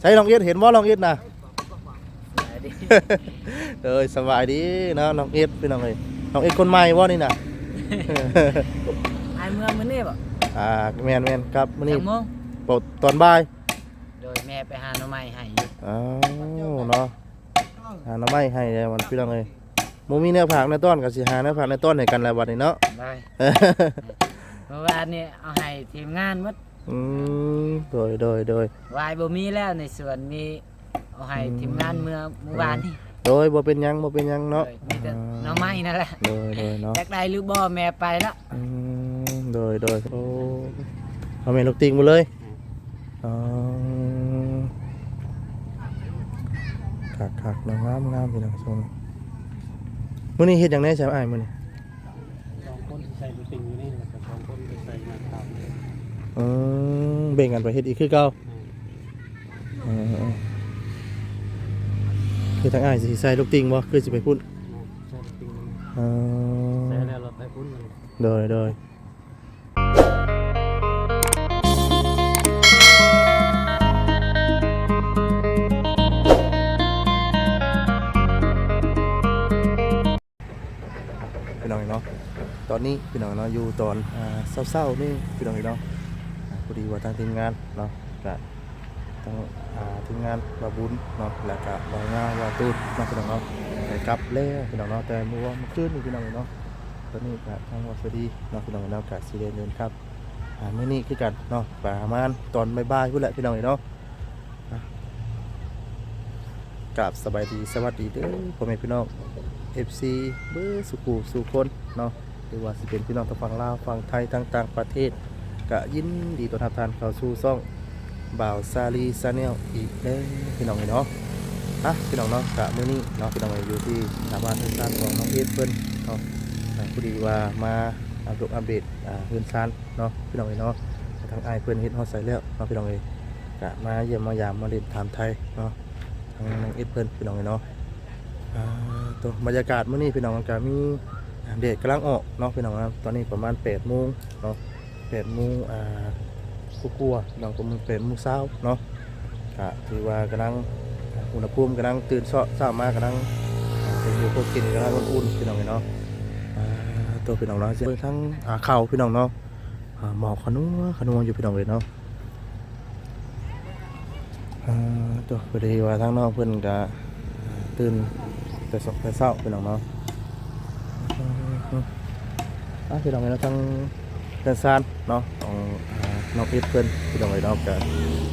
ใช้ลองเอ็ดเห็นว่าลองเอ็ดนะสบายดีเอ้ยสบายดีเนาะน้องเอ็ดพี่น้องเอ้ยน้องเอ็ดคนใหม่ว่านี่น่ะไอเมื่อมื้อนี้บ่อ่าแมนแมนครับมื้อนี้จังโมงปดตอนบ่าย โดยแม่ไปหาหน่อไม้ให้อยู่อ้าวเนาะหาหน้ำไม้ให้เลยวันพี่น้องเอ้ยบ่มีแนวผักในต้นก็สิหาแนวผักในต้นให้กันแล้วบัดนี้เนาะได้เมื่อวานนี้เอาให้ทีมงานหมด อืมโดยโดยโดยวายบ่มีแล้วในสวนมีเอาให้ทีมงานเมื่อเมื่อวานนี่โดยบ่เป็นหยังบ่เป็นหยังเนาะโดยมีแต่หน่อไม้นั่นแหละโดยโดยเนาะอยากได้หรือบ่แม่ไปแล้วอืมโดยโดยโอ้เอาแม่นลูกติงหมดเลยอ๋อคักคักๆงามงามพี่น้องชมมื้อนี้เฮ็ดหยังแหน่ใช่อ้ายมื้อนี้สองคนที่ใส่ลูกติงอยู่นี่กับสองคนที่ใส่งานข่าวนี่ อืมแบ่งกันไปเฮ็ดอีกคือเก่าอืมคือทางอ้ายสิใส่ลูกติงบ่คือสิไปพุ่นใส่ลูกติงนี่อ๋อใส่แล้วเราไปพุ่นกันโดยโดยพี่น้องเนาะตอนนี้พี่น้องเนาะอยู่ตอนอ่าเศร้าๆนี่พี่น้องเนาะ อ่าพอดีว่าทางทีมงานเนาะก็ทางทีมงานบาบุญเนาะแล้วก็บางาวาตูนเนาะพี่น้องเนาะกลับแล้วพี่น้องเนาะแต่เมื่อวันเมื่อคืนนี่พี่น้องเนาะตอนนี้ก็ทางวัสวัสดีเนาะพี่น้องเนาะกะสีเดนเดินครับอ่ามื้อนี้คือกันเนาะประมาณตอนบ่ายๆพุ่นแหละพี่น้องเนาะอะกราบสบายดีสวัสดีเด้อพ่อแม่พี่น้อง FC เบอร์สุขูสุคนเนาะหรือว่าสิเป็นพี่น้องทางฝั่งลาวฝั่งไทยต่างๆประเทศ ก็ยินดีต้อนรับท่านเข้าสู่ช่องบ่าวซาลีซาเนลอีกแล้วพี่น้องเนาะอะพี่น้องเนาะกะมื้อนี้เนาะพี่น้องอยู่ที่สถาบันเทศบาลของน้องเอสเพิ่นเนาะอ่าพอดีว่ามาอัปเดตอัปเดตอ่าเพื่อนซานเนาะพี่น้องเอ้ยเนาะทางไอเพื่อนเฮ็ดฮอดใส่แล้วเนาะพี่น้องเอ้ยกะมาเยี่ยมมายามมาเล่นถามไทยเนาะทางน้องเอ็ดเพื่นพี่น้องเอ้ยเนาะอ่าตัวบรรยากาศมื้อนี้พี่น้องก็มีอ่าแดดกำลังออกเนาะพี่น้องครับตอนนี้ประมาณ8โมงเนาะ 8โมงอ่ากลัวาๆเนาะประมาณ8โมงเช้าเนาะกะถือว่ากำลังอุณหภูมิกำลังตื่นเช้าเช้ามากำลังอ่าเป็นอยู่พวกกินกำลังอุ่นๆพี่น้องเนาะตัวพี่น้องเนาะเบิ่งทั้งอ่าเข่าพี่น้องเนาะหมอกขนัวขนัวอยู่พี่น้องเลยเนาะตัวพอดีว่าทั้งน้องเพิ่อนก็ตื่นแต่สกแต่เช้าพี่น้องเนาะอ่าพี่น้องเนาะทั้ง เพื่อนซานเนาะของอ่าน้องเอ็ดเพิ่นพี่น้องเลยเนาะก็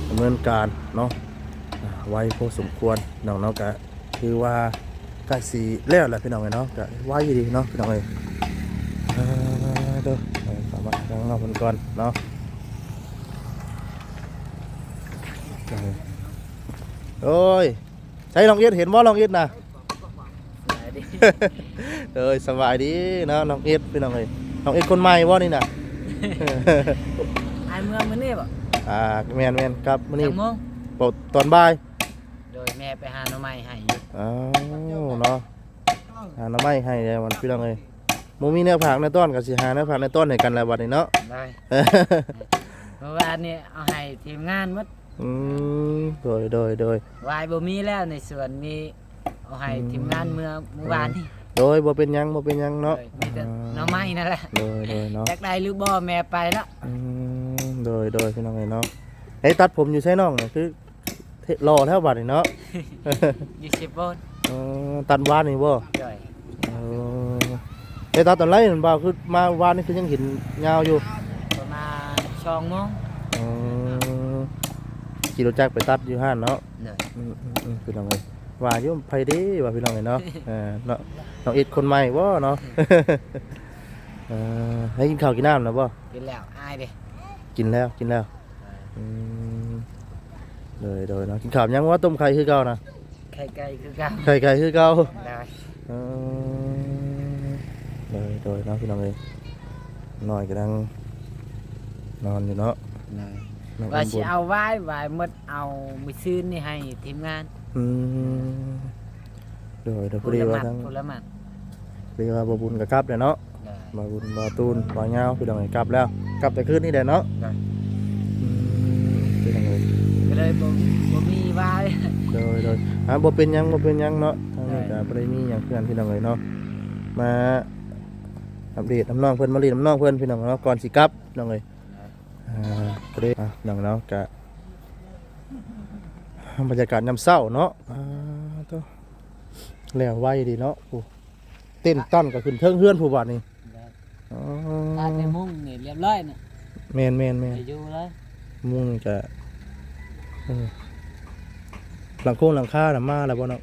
ดำเนินการเนาะอ่าไว้พอสมควรน้องเนาะก็คือว่ากะสีแล้วแหละพี่น้องเอ้ยเนาะกะไว้ดีเนาะพี่น้องเอ้ยอ่าเด้อเอาสามารถทางเราเพิ่นก่อนเนาะโอ้ยใช้ลองเอ็ดเห็นบ่ลองเอ็ดนะสบายดีเอ้ยสบายดีเนาะน้องเอ็ดพี่น้องเอ้ยน้องเอ็ดคนใหม่บ่นี่น่ะ ไอเมื่อมื้อนี้บ่อ่าแม่นแม่นครับมื้อนี้จังโมงปดตอนบ่ายโดยแม่ไปหาหน่อไม้ให้อยู่อ้าวเนาะหาหน้ำไม้ให้เลยมันพี่น้องเอ้ยบ่มีแนวผักในต้นก็สิหาแนวผักในต้นให้กันแล้วบัดนี้เนาะได้เมื่อวานนี้เอาให้ทีมงานหมดอืมโดยโดยโดยวายบ่มีแล้วในสวนมีเอาให้ทีมงานเมื่อเมื่อวานนี่ โดยบ่เป็นหยังบ่เป็นหยังเนาะโดยมีแต่หน่อไม้นั่นแหละโดยโดยเนาะอยากได้หรือบ่แม่ไปแล้วอืมโดยโดยพี่น้องเอ้ยเนาะเฮ้ยตัดผมอยู่ใช่น้องเนี่ยคือเทรอแถวบัดนี่เนาะอยู่สิบโบนเออตัดวานนี่บ่โดยเออเฮ้ยตัดตอนไรนั่นบ่าวคือมาวานนี่คือยังเห็นยาวอยู่ประมาณสองโมงเออขี่รถจักรไปตัดอยู่ห้านเนาะ โดย อืมอืมอืมพี่น้องเอ้ย ว่าอยู่ไผเด้ว่าพี่น้องเอ้ยเนาะเออเนาะน้องเอ็ดคนใหม่บ่เนาะเออให้กินข้าวกินน้ำนะบ่กินแล้วอายเด้กินแล้วกินแล้วอืมเลยเลยเนาะกินข้าวยังว่าต้มไข่คือเก่านะไข่ไก่คือกันไข่ไก่คือเก่าได้เออเลยเลยเนาะพี่น้องเลยนอนกำลังนอนอยู่เนาะนอนว่าข้างบสินเอาไว้ไว้หมดเอามือซื้อนี่ให้ทีมงาน อืมเดี๋ยวเดี๋ยวพอผู้ดีละหว่ามัดทั้งผู้ละหมัดพอดีว่าบบุญกับกลับเลยเนาะได้บาบุญบาตูนบาเงาพี่น้องเลยกลับแล้ว กลับแต่คืนนี่แหละเนาะได้อืมพี่น้องเลยก็เลยบ่บ่มีไว้อ่าบ่เป็นหยังบ่เป็นหยังเนาะทางนี้ก็บ่ได้มีหยังเพื่อนพี่น้องเลยเนาะมาอัปเดตน้ำน้องเพิ่นมาลีน้ำน้องเพิ่นพี่น้องเนาะก่อนสิกลับพี่น้องเลยอ่าก็ได้อะน้องเนาะก็ บรรยากาศยามเช้าเนาะอ่าตัวแล้วไวดีเนาะโอ้เต้นตั้นก็ขึ้นเทิงเฮือนผู้บาดนี่อ๋อตาในมุ้งนี่เรียบร้อยน่ะแม่นแม่นแม่นไปอยู่เลยมุ่งจะเออหลังโค้งหลังคาหลังมาแล้วบ่เนาะ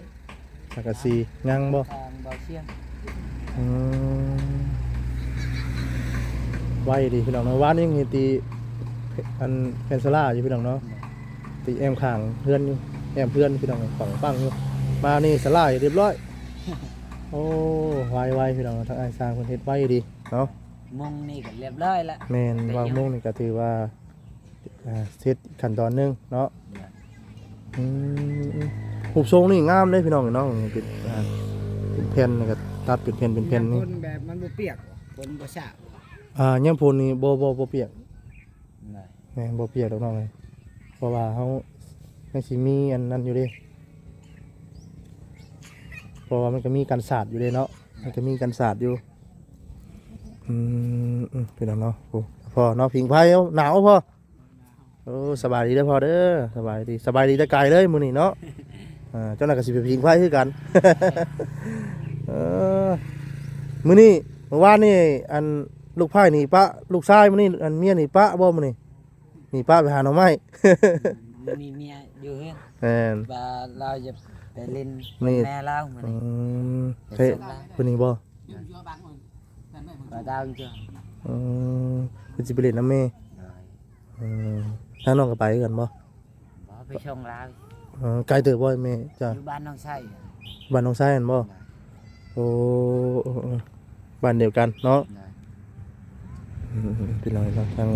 สังกะสียังบ่ทางบ่อเชียงอืมไว้ดีพี่น้องเนาะว่านยังเห็นตีอันเพนซล่าอยู่พี่น้องเนาะ ตีแอมข้างเพื่อนอยู่แอมเพื่อนพี่น้องฝั่งปังอยู่มานี่สลายเรียบร้อย โอ้ไวไวพี่น้องทั้งไอ้สร้างคนเฮ็ดไวดีเนาะมุ้งนี่ก็เรียบร้อยละแม่นวางมุ่งนี่ก็ถือว่าอ่าเสร็จขั้นตอนหนึงเนาะอืมหูปทรงนี่งามเลยพี่น้องเนาะเป็นอ่าเป็นแผ่นแล้วก็ตัดเป็นแผ่นเป็นแผ่นนี่คนแบบมันบ่เปียกคนบ่สะอ่าย่ำพูนนี่บ่บ่บ่เปียกเลยแม่นบ่เปียกดอกน้องเลย เพราะว่าเฮาไม่สิมีอันนั้นอยู่ด้เพราะว่ามันก็มีกันศาสตร์อยู่เด้เนาะ มันก็มีกันศาสตร์อยู่ อืมอืมพี่น้องเนาะโอ้พอเนาะพิงไฟเอาหนาวพอโอ้สบายดีเด้อพอเด้อสบายดีสบายดีแต่ไกลเลยมื้อนี้เนาะอ่าเจ้าหน้าก็สิไปพิงไฟคือกันเออมื้อนี้เมื่อวานนี่อันลูกไผ่นี่ปะลูกชายมื้อนี้อันเมียนี่ปะบ่มื้อนี้ นี่ปะไปหาหน่อไม้มีเมียอยู่เฮือนแม่นว่าเราจะไปเล่นนี่แม่เราเหมือนอืนี้มเฮ้ยเพิ่นนี่บ่ว่าดาวจ้ะอืมเพิ่นสิไปเล่นน้ำแม่อืมทางน้องก็ไปกันบ่บ่ไปชงเราเออไกลเติบบ่แม่จ้ะอยู่บ้านน้องไส้บ้านน้องชายนั่นบ่โอ้เออเออบ้านเดียวกันเนาะ อืมพี่น้องเนาะทาง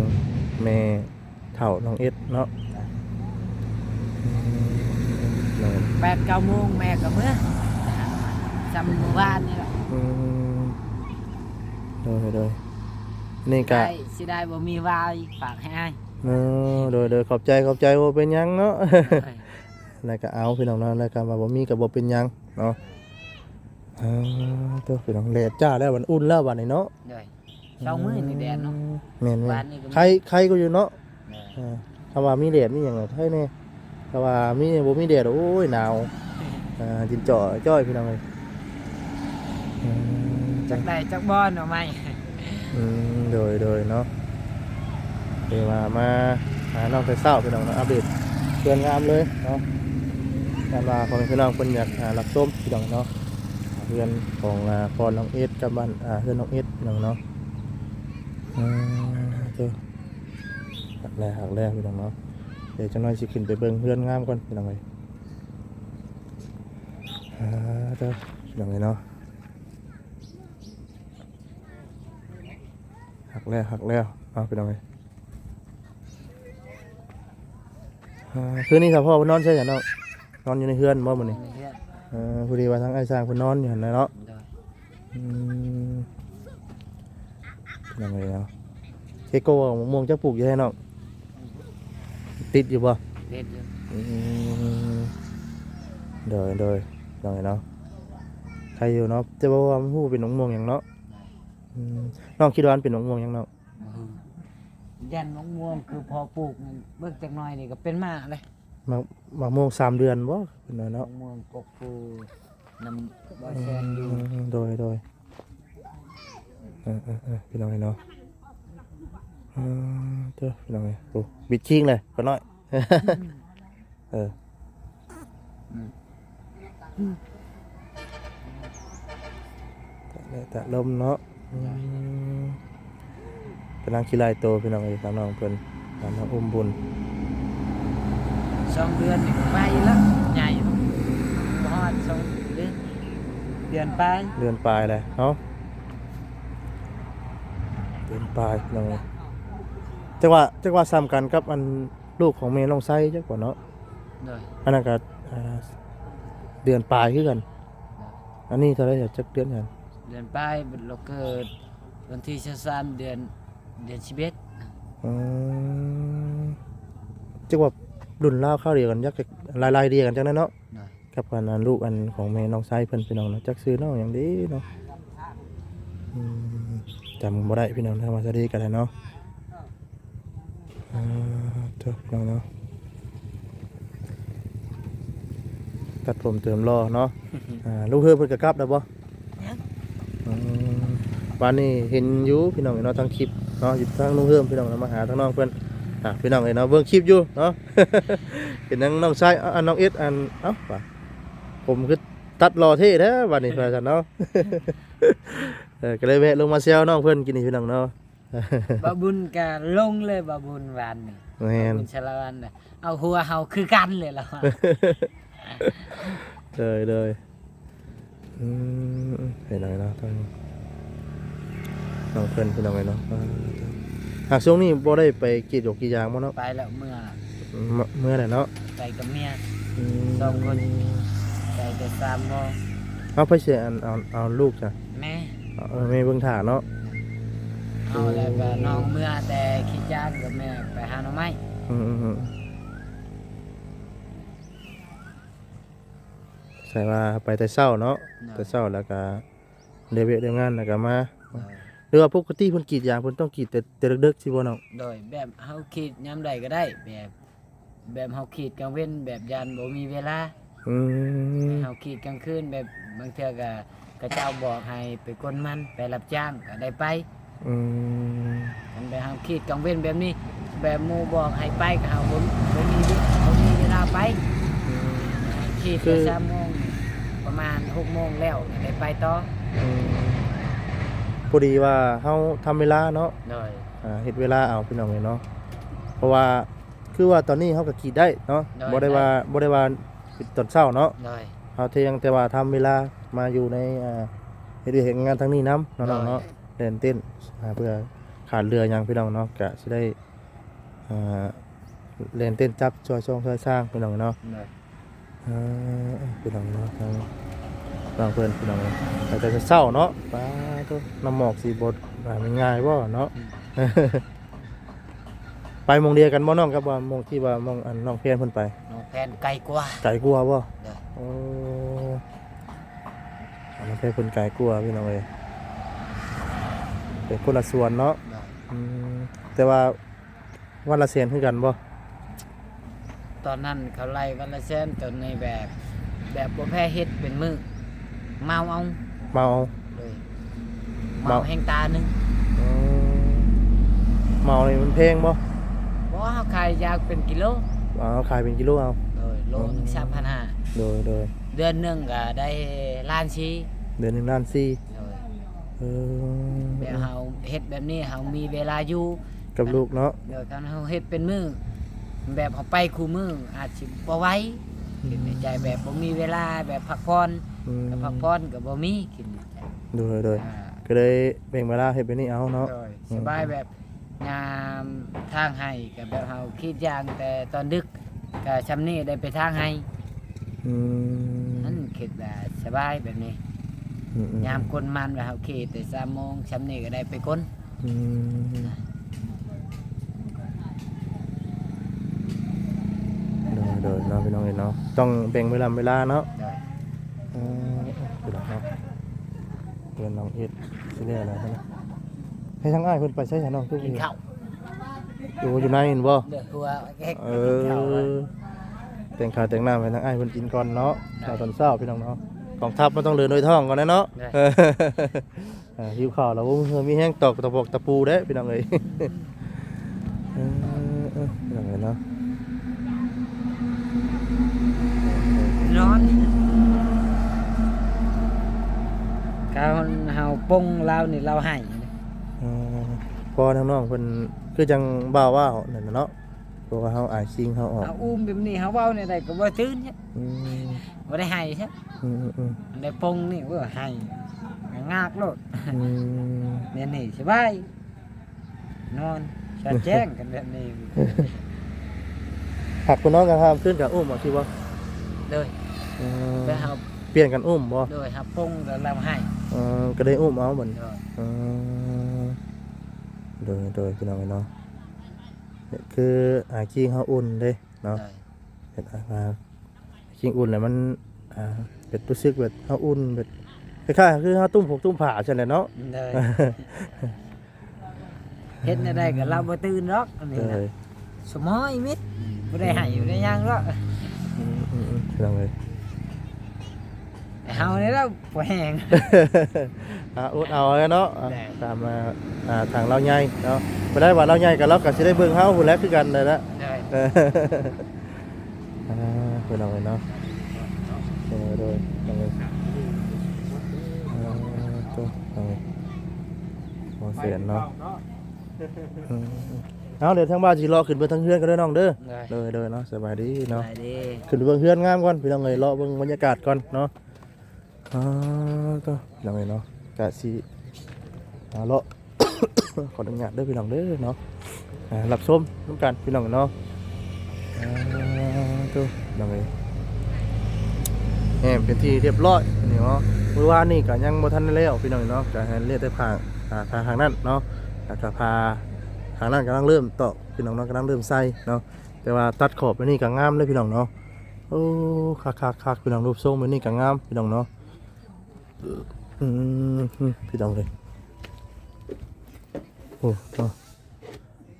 แม่ เฒ่าน้องเอ็ดเนาะอืมน้องแปดเก้าโมงแม่ก็เมื่อจำเมื่อวานนี่แหละอืมโดยโดยนี่กะได้สิได้บ่มีวายฝากให้อ้ายเออโดยโดยขอบใจขอบใจว่าเป็นหยังเนาะแล้วก็เอาพี่น้องเนาะแล้วก็มาบ่มีก็บ่เป็นหยังเนาะอ่าตัวพี่น้องแดดจ้าแล้ววันอุ่นแล้ววันนี้เนาะเลยเช้ามื้อนี่แดดเนาะแม่นบ้านนี่ก็ๆใครใครก็อยู่เนาะเลย อ่าคำว่ามีแดดมีหยังก็ใช่แน่คำว่ามีบ่มีแดดโอ้ยหนาวอ่าจินจ่อจ้อยพี่น้องเอ้ยอืมจักได้จักบ่อนเอาไหมอืมโดยโดยเนาะเดี๋ยวมามาหาน้องไปเศร้าพี่น้องเนาะอัปเดตเพื่อนงามเลยเนาะการว่าพ่อแม่พี่น้องเพิ่นอยากหารับชมพี่น้องเนาะเพื่อนของอ่าพ่อน้องเอสกับบ้านอ่าเพื่อนน้องเอสพี่น้องเนาะอืมเจ้าหัก แรกหักแรกพี่น้องเนาะเดี๋ยวจังน้อยสิขึ้นไปเบิ่งเพื่อนงามก่อนพี่น้องเอ้ยอ่าเจ้าพี่น้องเอ้ยเนาะหักแล้วหักแล้วเอาไปลองเลยอ่าคืนนี้ครับพ่อเพิ่นนอนใช่ไหมเนาะนอนอยู่ในเฮือนบ่มื้อนี้นี่เฮ็ดเออพอดีว่าทั้งไอ้สร้างเพิ่นนอนอยู่หั่นน่ะเนาะยอืมยังไงเนาะเคโก้มะม่วงจะปลูกอยู่ให้เนาะ ติดอยู่บ่เด็ดอยู่อืมเดยเดยยังไงเนาะใครอยู่เนาะจะบอกว่ามันฮู้เป็นมะม่วงหยังเนาะอืมน้องคิดว่ามันเป็นมะม่วงหยังเนาะยันมะม่วงคือพอปลูกนี่เบิ่งจักหน่อยนี่ก็เป็นมาเลยมะมะม่วงสามเดือนบ่เป็นว่ามะเนาะม่วงกกปูน้ำบ่อแซนอยู่มโดยโดยเออเออเออพี่น้องเนาะเออเจ้าพี่น้องไงโอ้บิดชิงเลยก็น้อย เออแต่แต่ลมเนาะอืมกำลังขี้ลายโตพี่น้องไอ้ตามน้องเพิ่นตามน้องอุ้มบุญสองเดือนนี่ก็ไปแล้วใหญ่บ่ฮอดสองเดือนเดือนไป เดือนปลายเลยเนาะเดือนปลายพี่น้องเอ้ย จังหวะจังหวะซ้ำกันกับอันลูกของเมย์น้องไส้จักกว่าเนาะเลยอันนั้นก็อ่าเดือนปลายคือกัน อันนี้เท่าไหรจะจักเดือนกันเดือนไปเราเกิดวันที่23เดือนเดือน11อืมจักว่ารุ่นเล่าวข้าวเดียวกันยักษ์ลายลายๆเดียวกันจังนั้นเนาะเลยกับอันนั้นลูกอันของแม่น้องชายเพิ่นพี่น้องเนาะจักซื้อน้องหยังดีเนาะอืมจำบ่ได้พี่น้องถ้ามาจะดีกันเลยเนาะ อ่าเถอะพี่น้องเนาะตัดผมเติมรอเนาะอ่าลูกเฮือเพิ่นก็กลับแล้วบ่ยังอืมวันนี้เห็นอยู่พี่น้องเนาะทางคลิปเนาะอยู่ทางลุงเฮือมพี่น้องเนาะมาหาทางน้องเพิ่นอะพี่น้องเอ้ยเนาะเบิ่งคลิปอยู่เนาะเห็นนางน้องชายอะอันน้องเอสอันเอ้าว่ะผมคือตัดรอเท่แท้วันนี้พระจันเนาะเออก็เลยแวะลงมาเซลน้องเพิ่นกินนี่พี่น้องเนาะ บาบุญก็ลงเลยบาบุญวานนี่แม่น บาบุญชาละวันน่ะเอาหัวเฮาคือกันเลยล่ะว่ะ เลยเลยอืมเห็นหน่อยเนาะทางน้องเพิ่นพี่น้องเนาะอ่าหากช่วงนี้บ่ได้ไปกรีดหยกกรีดยางบ่เนาะไปแล้วเมื่อเมื่อเมื่อไหร่เนาะไปกับเมีย อืมสองคน ไปแต่สามโมงเอาไปเสียอันเอาเอาลูกจ้ะแม่เอาเอาไม่เบิ่งถ่าเนาะ เอาแล้วก็น้องเมื่อแต่คิดยากกับแม่ไปหาหน่อไม้อืมอืมอืมใส่ว่าไปแต่เช้าเนาะแต่เช้าแล้วก็เดยวเวทเดียวงานแล้วก็มาหรือว่าปกติเพิ่นกรีดยางเพิ่นต้องกรีดแต่แต่ดึกๆสิบ่เนาะโดยแบบเฮาคิดยามใดก็ได้ แบบแบบเฮาคิดกลางเว้นแบบยานบ่มีเวลาอืมเฮาคิดกลางคืนแบบบางเทื่อก็กระเจ้าบอกให้ไปกนมันไปรับจ้างก็ได้ไป อืมมันแบบเฮาคิดกลางเว้นแบบนี้ แบบหมู่บอกให้ไปก็เฮาบ่บ่มีบ่มีเวลาไปคิดแต่สามโมงประมาณ6โมงแล้วก็ได้ไปต่ออืมพอดีว่าเฮาทำเวลาเนาะโดยอ่าเฮ็ดเวลาเอาพี่น้องเลยเนาะเพราะว่าคือว่าตอนนี้เฮาก็กรีดได้เนาะบ่ได้ว่าบ่ได้ว่าปิดตอนเช้าเนาะ โดยเฮาเที่ยงแต่ว่าทำเวลามาอยู่ในอ่าเฮ็ดเฮ็ดงานทางนี้นํเนาะน้องเนาะเล่นเต้นอ่า เพื่อขาดเรือหยังพี่น้องเนาะก็สิได้อ่าเล่นเต้นจับช่วยช่องช่วยสร้างพี่น้องเนาะโดยอ่าพี่น้องเนาะทางบางเพื่อนพี่น้องเนาะแต่แต่จะเศร้าเนาะป้าตัวน้ำหมอกสีบดอ่ามันง่ายบ่เนาะไปหมองเดียวกันบ่น้องกับว่าหมองที่ว่าหมองอันน้องเพียนเพิ่นไปน้องแพนไกลกว่าไก่กลัวบ่เด้อโอ้อันน้องเพียนเพิ่นไก่กลัวพี่น้องเอ้ย เป็นคนละส่วนเนาะโดยอืมแต่ว่าวันละเสียนคือกันบ่ตอนนั้นเขาไล่วันละแสนจนในแบบ แบบบ่แพ้เฮ็ดเป็นมือเมาเอาเมาเอา เลยเมาเมา แห่งตาหนึงอืมเมานี่มันเพลงบ่บ่เฮาขายยากเป็นกิโลเอาขายเป็นกิโลเอาเลยโลหนึง3,500โดยโดยเดือนหนึงก็ได้ล้านชีเดือนหนึ่งล้านสี่เลยเออ แบบเฮาเฮ็ดแบบนี้เฮามีเวลาอยู่กับลูกเนาะเดี๋ยวคันเฮาเฮ็ดเป็นมือแบบเฮาไปคู่มืออาจสิบ่ไหวคิดในใจแบบบ่มีเวลาแบบพักผ่อนอืมก็พักผ่อนก็บ่มีคิดในใจโดยโดยอ่าก็เลยแบ่งเวลาให้เป็นนี่เอาเนาะโดยสบายแบบยามทางให้กับแบบเฮาคิดอย่างแต่ตอนดึกก็ชำนี้ได้ไปทางให้อืมนั่นคิดแบบสบายแบบนี้ อือืยามคนมันว่าเฮาคิดแต่3โมงชำนี้ก็ได้ไปคนอืมโดยโดยเนาะพี่น้องเอ้ยเนาะต้องแบ่งเวลาเวลาเนาะ โดยเออพี่น้องเนาะเพื่อนน้องเอ็ดสิเรียกอะไรนะให้ทั้งอ้ายเพิ่นไปใช้ฉันน้องทุกกินข้าวอยู่อยู่ในเห็นบ่เดือดหัวเฮ็ดเอกินข้าวไว้อแต่งข้าวแต่งน้ำให้ทั้งอ้ายเพิ่นกินก่อนเนาะได้ ข้าวตอนเช้าพี่น้องเนาะ กองทัพมันต้องเดินโดยท้องก่อนนะเนาะได้เอออ่าหิวข้าวแล้วบ่มีมีแห้งตอกตะปอกตะปูเด้พี่น้องเอ้ยเออเออพี่น้องเอ้ยเนาะนอนเขาเฮาปงเรานี่เราให้เออพอทางน้องเพิ่นคือจังบ่าวว่าวนั่นน่ะเนาะเพราะว่าเฮาอายชิงเฮาออกเอาอุ้มแบบนี้เฮาเว้าในใดก็บ่ตื่นใช่อืม บ่ได้ให้ใช่อืมอืมอืมอันได้ปงนี่ว่าให้งากโลดอืมเนี่ยนี่สบายนอนชัดแจ้งกันแบบนี้หักคุณน้องกันครับขึ้นกับอุ้มบ่สิบ่เลยเออไปเฮาเปลี่ยนกันอุ้มบ่โดยเฮาปงแล้วเราให้เออก็ได้อุ้มเอาบัดโดยเออโดยโดยพี่น้องเนาะเนี่ยคืออาคิงเขาอุ่นเด้โดเนาะย เห็นอา คิงอุ่นแล้วมันอ่าเป็นรู้สึกแบบเฮาอุ่นแบบคล้ายๆคือเฮาตุ้มผกตุ้มผ้าซั่นแหละเนาะ เลยเฮ็ดได้ก็เราบ่ตื่นหรอกอันนี้เลนะยสมอยมิดบ่ได้ให้อยู่ได้หยังหรอกอืมอืมอืมพี่น้องเลย แต่เฮานี่แล้วบ่แห้ง อ่าอุดเอาแล้วเนาะอะได้ตามมาอ่าทางเราใหญ่เนาะบ่ได้ว่าเราใหญ่กับเราก็สิได้เบิ่งเฮาพุ่นแหล้วคือกันนั่นแหละ เลย เอออ่าพี่น้องเลยเนาะ บ่เสียนเนาะอืมเอาเดี๋ยวทางบ้านสิรอขึ้นไปทางเฮือนกันเด้อน้องเด้อเลยเด้อเด้อเนาะสบายดีเนาะไปดิขึ้นไปเบิ่งเฮือนงามก่อนพี่น้องเอ้ยเลาะเบิ่งบรรยากาศก่อนเนาะอ่าก็พี่น้องเอ้ยเนาะกะสิอ่าเลาะ ขออนุญาตเด้อพี่น้องเด้อเนาะอ่ารับชมน้ำกันพี่น้องเนาะอ่าตัวพี่น้องเอ้ยแหมเป็นที่เรียบร้อยนี่เนาะเมื่อวานนี่ก็ยังบ่ทันได้แล้วพี่น้องเนาะก็ให้เรียกแต่พา อ่าพาทางนั้นเนาะแล้วก็พาทางนั้นกำลังเริ่มต่อพี่น้องเนาะกำลังเริ่มใส่เนาะแต่ว่าตัดขอบไปนี่ก็งามเลยพี่น้องเนาะโอ้คักคักคักพี่น้องรูปทรงไปนี่ก็งามพี่น้องเนาะอืมอืมพี่น้องเลยโอ้เนาะ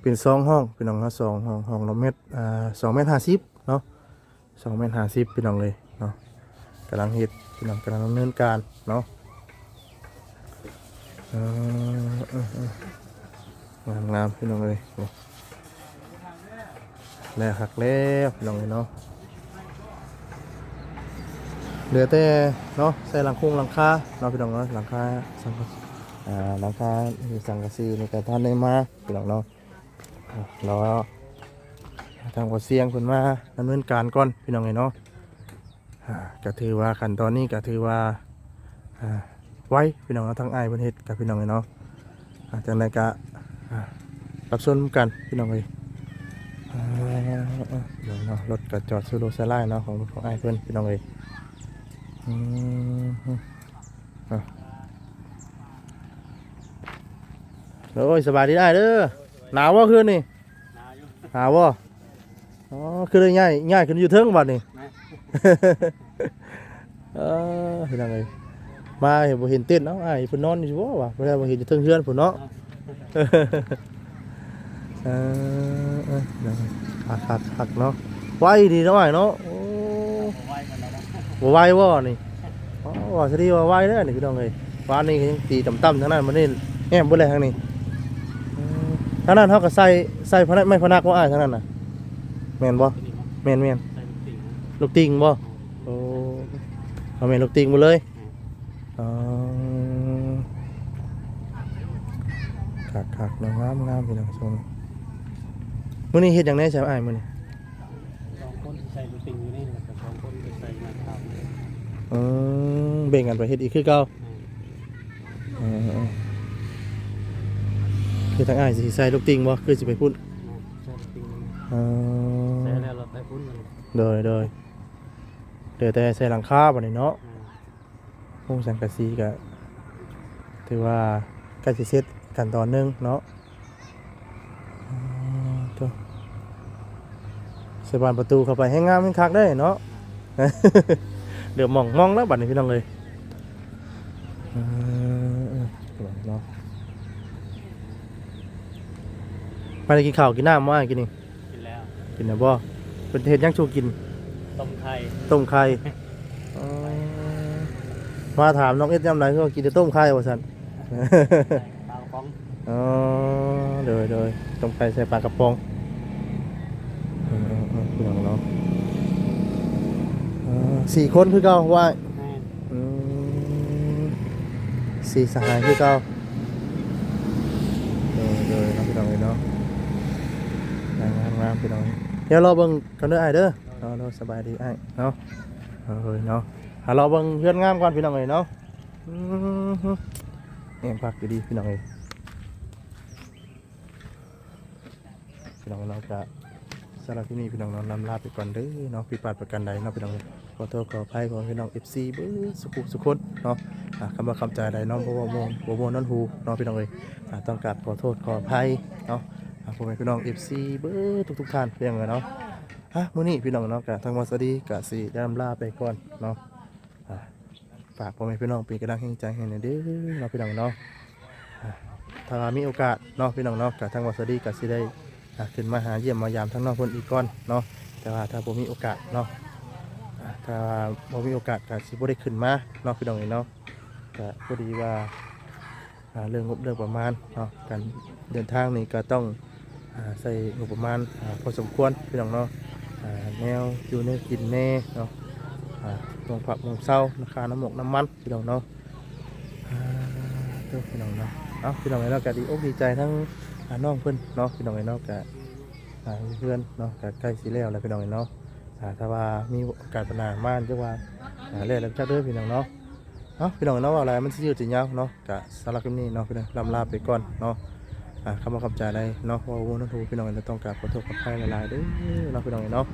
เป็นสองห้องพี่น้องนะสองห้องห้องละเม็ดอ่าสองเมตรห้าสิบเนาะสองเมตรห้าสิบพี่น้องเลยเนาะกำลังเฮ็ดพี่น้องกำลังดำเนินการเนาะเออเออเออ งามงามพี่น้องเลยแล้วหักแล้วพี่น้องเนาะเหลือแต่เนาะใส่หลังคงหลังคาเนาะพี่น้องเนาะหลังคาสังกะอ่าหลังคาสังกะสีในการท่านได้มาพี่น้องเนาะอะรอทางกว่าเสียงคนมาดำเนินการก่อนพี่น้องเนาะก็ถือว่าขั้นตอนนี้ก็ถือว่าอ่า ไว้พี่น้องเนาะทั้งไอ้ายเพิ่นเฮ็ดกับพี่น้องเนาะอ่าจังไดก็อ่ารับชมกันพี่น้องเอ้ยอ่าเดี๋ยวเนาะรถก็จอดซูโรซาไลเนาะของของไอ้ายเพื่อนพี่น้องเอ้ยอืมอะโอ้ยสบายดีได้เด้อหนาวว่าคืนนี่นาอยู่หนาวว่าอ๋อคือได้ง่ายง่ายขึ้นอยู่เทิงบัดนี่นะเออพี่น้องเอ้ย มาเห็นบ่เห็นเต้นเนาะไอ้ายเพิ่นนอนอยู่บ่วะบ่ได้บ่เห็นอยู่เทิงเฮือนพุ่นเนาะเออเออเดี๋ยวหักหักหักเนาะไวดีเนาะไอ้เนาะโอ้ผมไว้กันแล้วนะบ่ไวบ่นี่อ๋อว่าสิดีว่าไวเด้อนี่พี่น้องเอ้ยฟ้านนี่ก็ยังตีต่ำๆทางนั้นมันนี่แง่มบ่เลยทางนี้เออทางนั้นเฮาก็ใส่ใส่พนักไม่พนักว่าอ้ายทางนั้นน่ะแม่นบ่ตัวนี้มั้งแม่นแม่นใส่ลูกติ่งนะลูกติงบ่โอ้เอาแม่นลูกติงบ่เลย อ๋อคักๆเนาะงามๆพี่น้องชมมื้อนี้เฮ็ดหยังแหน่ใช่อ้ายมื้อนี้สองคนที่ใส่ลูกติ่งอยู่นี่แล้วก็สองคนที่ใส่งานข่าวนี่อืมแบ่งกันไปเฮ็ดอีกคือเก่าอ่าเออคือทางอ้ายสิใส่ลูกติงบ่คือสิไปพุ่นอ่าใส่ลูกติ่งนี่เออใส่แล้วเราไปพุ่นกันโดยโดยเดี๋ยวแต่ใส่หลังคาบัดนี้เนาะ อ่าโครงสังกะสีก็ถือว่าใกล้สิเสร็จขั้นตอนหนึงเนาะอืมตัวใส่บานประตูเข้าไปให้งามให้คักได้เนาะเดี๋ยวมองมองแล้วบัดนี้พี่น้องเลยเออเนาะมาได้กินข้าวกินน้ำมากินนี่กินแล้วกินนะบ่เป็นเห็ดหยังชูกินต้มไข่ต้มไข่อ๋อ มาถามน้องเอ็ดยำไหนก็กินแต่ต้มไข่ว่าสันใส่ปลากระป๋องอ๋อเดยเดยต้มไข่ใส่ปลากระป๋องเออเออพี่น้องเนาะเออสี่คนคือเก่าว่าแม่นอืมสี่สหายคือเก่าเดยเดยเนาะพี่น้องเอ้ยเนาะงามงามงามพี่น้องเดี๋ยวเราเบิ่งกันเด้อไอ้ายเด้อเนาะเนาะสบายดีไอ้ายเนาะเออเนาะหา เราเบิ่งเพื่อนงามก่อนพี่น้องเอ้ยเนาะอืมฮึแอมพักดีพี่น้องเอ้ยพี่น้องเราจะสำหรับที่นี่พี่น้องเรานำลาไปก่อนเด้อเนาะผิดพลาดประการใดเนาะพี่น้องขอโทษขออภัยของพี่น้อง FC เบื้อสุขุสุขคนเนาะคำว่าคำใจใดเน้องบ่บ่บ่บ่บ่นั่นหูเนาะพี่น้องเอ้ยต้องกราบขอโทษขออภัยเนาะอ่าพ่อพี่น้อง FC เบื้อทุกๆท่านเพียงเลยเนาะฮะมื้อนี้พี่น้องเนาะกะทางวัสวัสดีกะสิได้นำลาไปก่อนเนาะ ฝากพ่อแม่พี่น้องเป็นกำลังแห่งใจให้น่ยเด้อเนาะพี่น้องเนาะถ้ามีโอกาสเนาะพี่น้องเนาะกับทางวัสดีก็สิได้ขึ้นมาหาเยี่ยมมายามทั้งน้องเพิ่นอีกก่อนเนาะแต่ว่าถ้าบ่มีโอกาสเนาะถ้าบ่มีโอกาสก็สิบ่ได้ขึ้นมาเนาะพี่น้องเนาะก็พอดีว่าเรื่องงบเรื่องประมาณเนาะการเดินทางนี่ก็ต้องใส่งบประมาณพอสมควรพี่น้องเนาะแนวอยู่ในกินแน่เนาะ อ่าลงผักลงเศร้าราคาน้ำหมกน้ำมันพี่น้องเนาะเด้อพี่น้องเนาะเอาพี่น้องไอ้นาะก็ดีอกดีใจทั้งน้องเพิ่อนเนาะพี่น้องไอ้นาะก็อ่าเพื่อนเนาะก็ใกล้สิแล้วแล้วพี่น้องไอ้นอ่าถ้าว่ามีโอกาสปานานมานจะว่าอ่าแล้วแล้วจักเด้อพี่น้องเนาะเอาพี่น้องไอ้เนาะว่าอะไรมันสิยืดสิยาวเนาะก็สำหรับคลิปนี้เนาะพี่น้องลำลาไปก่อนเนาะอ่าคำว่าคำใจอะไรเนาะว่าโอ้นั่นถูพี่น้องไอ้เนาะต้องการขอโทษขอภัยหลายๆด้อเนาะพี่น้องไอ้เนาะ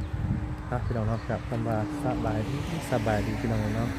พี่น้องเนาะกับคำว่าสบายดีสบายดีพี่น้องเนาะ